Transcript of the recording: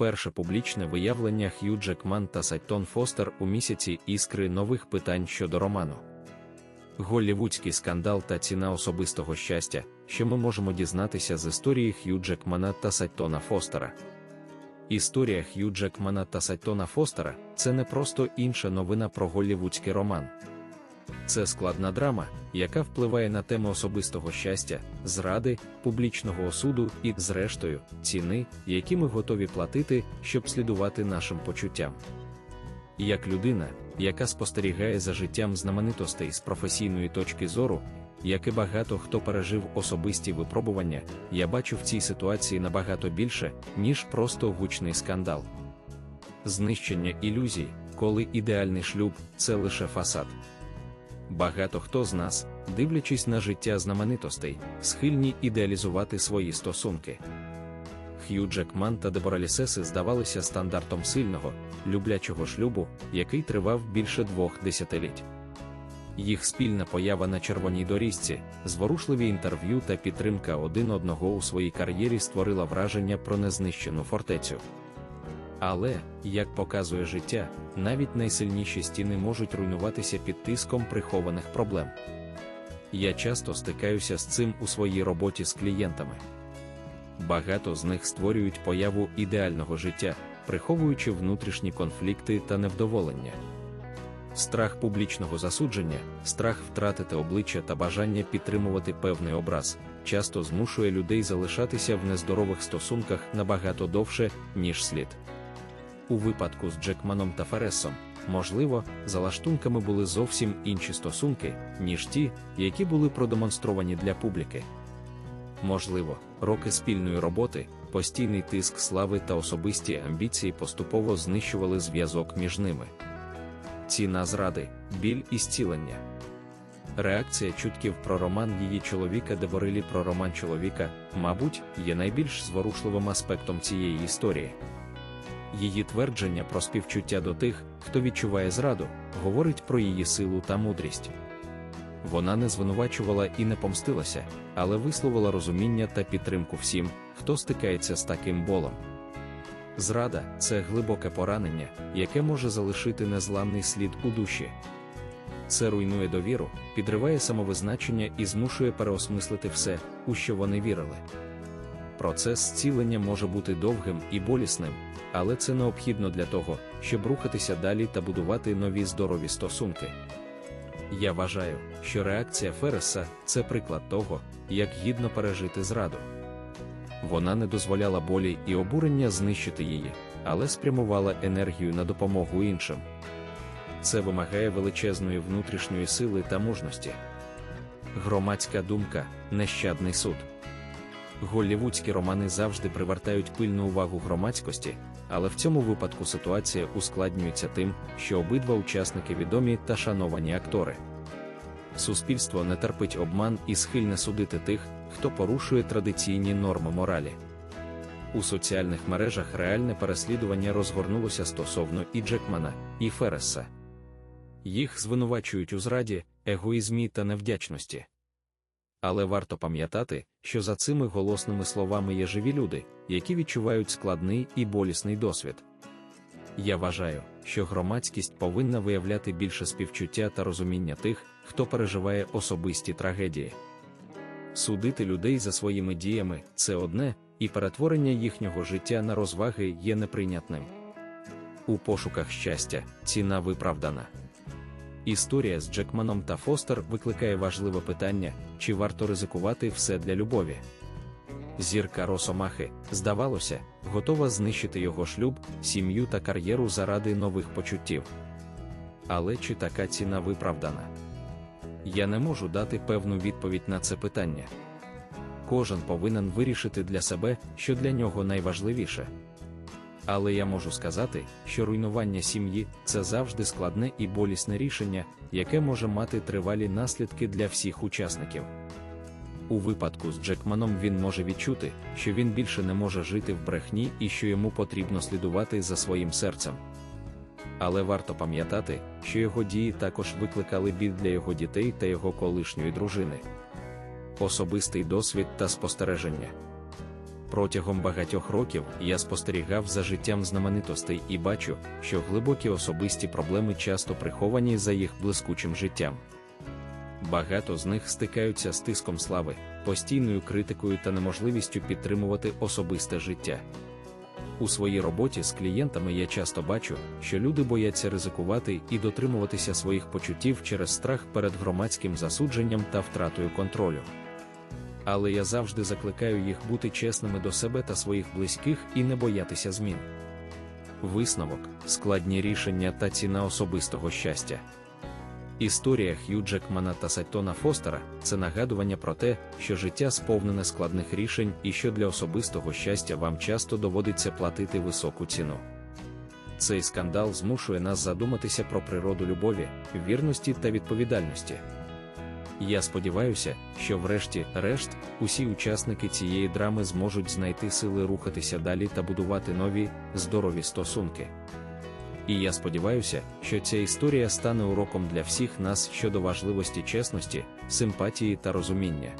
перше публічне виявлення Х'ю Джекман та Сайтон Фостер у місяці іскри нових питань щодо роману. Голлівудський скандал та ціна особистого щастя, що ми можемо дізнатися з історії Х'ю Джекмана та Сайтона Фостера. Історія Х'ю Джекмана та Сайтона Фостера це не просто інша новина про голлівудський роман. Це складна драма, яка впливає на теми особистого щастя, зради, публічного осуду і, зрештою, ціни, які ми готові платити, щоб слідувати нашим почуттям. Як людина, яка спостерігає за життям знаменитостей з професійної точки зору, як і багато хто пережив особисті випробування, я бачу в цій ситуації набагато більше, ніж просто гучний скандал. Знищення ілюзій, коли ідеальний шлюб це лише фасад. Багато хто з нас, дивлячись на життя знаменитостей, схильні ідеалізувати свої стосунки. Х'ю Джекман та Дебора Лісеси здавалися стандартом сильного, люблячого шлюбу, який тривав більше двох десятиліть. Їх спільна поява на червоній доріжці, зворушливі інтерв'ю та підтримка один одного у своїй кар'єрі створила враження про незнищену фортецю. Але, як показує життя, навіть найсильніші стіни можуть руйнуватися під тиском прихованих проблем. Я часто стикаюся з цим у своїй роботі з клієнтами. Багато з них створюють появу ідеального життя, приховуючи внутрішні конфлікти та невдоволення. Страх публічного засудження, страх втратити обличчя та бажання підтримувати певний образ, часто змушує людей залишатися в нездорових стосунках набагато довше, ніж слід. У випадку з Джекманом та Фересом, можливо, за лаштунками були зовсім інші стосунки, ніж ті, які були продемонстровані для публіки. Можливо, роки спільної роботи, постійний тиск слави та особисті амбіції поступово знищували зв'язок між ними. Ціна зради, біль і зцілення. Реакція чутків про роман її чоловіка Деворилі про роман чоловіка, мабуть, є найбільш зворушливим аспектом цієї історії. Її твердження про співчуття до тих, хто відчуває зраду, говорить про її силу та мудрість. Вона не звинувачувала і не помстилася, але висловила розуміння та підтримку всім, хто стикається з таким болом. Зрада це глибоке поранення, яке може залишити незламний слід у душі. Це руйнує довіру, підриває самовизначення і змушує переосмислити все, у що вони вірили. Процес зцілення може бути довгим і болісним, але це необхідно для того, щоб рухатися далі та будувати нові здорові стосунки. Я вважаю, що реакція Фереса це приклад того, як гідно пережити зраду. Вона не дозволяла болі і обурення знищити її, але спрямувала енергію на допомогу іншим. Це вимагає величезної внутрішньої сили та мужності. Громадська думка нещадний суд. Голлівудські романи завжди привертають пильну увагу громадськості, але в цьому випадку ситуація ускладнюється тим, що обидва учасники відомі та шановані актори. Суспільство не терпить обман і схильне судити тих, хто порушує традиційні норми моралі. У соціальних мережах реальне переслідування розгорнулося стосовно і Джекмана, і Фереса. Їх звинувачують у зраді, егоїзмі та невдячності. Але варто пам'ятати, що за цими голосними словами є живі люди, які відчувають складний і болісний досвід. Я вважаю, що громадськість повинна виявляти більше співчуття та розуміння тих, хто переживає особисті трагедії. Судити людей за своїми діями це одне, і перетворення їхнього життя на розваги є неприйнятним. У пошуках щастя ціна виправдана. Історія з Джекманом та Фостер викликає важливе питання, чи варто ризикувати все для любові. Зірка Росомахи, здавалося, готова знищити його шлюб, сім'ю та кар'єру заради нових почуттів. Але чи така ціна виправдана? Я не можу дати певну відповідь на це питання. Кожен повинен вирішити для себе, що для нього найважливіше. Але я можу сказати, що руйнування сім'ї це завжди складне і болісне рішення, яке може мати тривалі наслідки для всіх учасників. У випадку з Джекманом він може відчути, що він більше не може жити в брехні і що йому потрібно слідувати за своїм серцем. Але варто пам'ятати, що його дії також викликали біль для його дітей та його колишньої дружини. Особистий досвід та спостереження. Протягом багатьох років я спостерігав за життям знаменитостей і бачу, що глибокі особисті проблеми часто приховані за їх блискучим життям. Багато з них стикаються з тиском слави, постійною критикою та неможливістю підтримувати особисте життя. У своїй роботі з клієнтами я часто бачу, що люди бояться ризикувати і дотримуватися своїх почуттів через страх перед громадським засудженням та втратою контролю. Але я завжди закликаю їх бути чесними до себе та своїх близьких і не боятися змін. Висновок, складні рішення та ціна особистого щастя. Історія Х'ю Джекмана та Сайтона Фостера це нагадування про те, що життя сповнене складних рішень і що для особистого щастя вам часто доводиться платити високу ціну. Цей скандал змушує нас задуматися про природу любові, вірності та відповідальності. Я сподіваюся, що врешті-решт усі учасники цієї драми зможуть знайти сили рухатися далі та будувати нові, здорові стосунки. І я сподіваюся, що ця історія стане уроком для всіх нас щодо важливості чесності, симпатії та розуміння.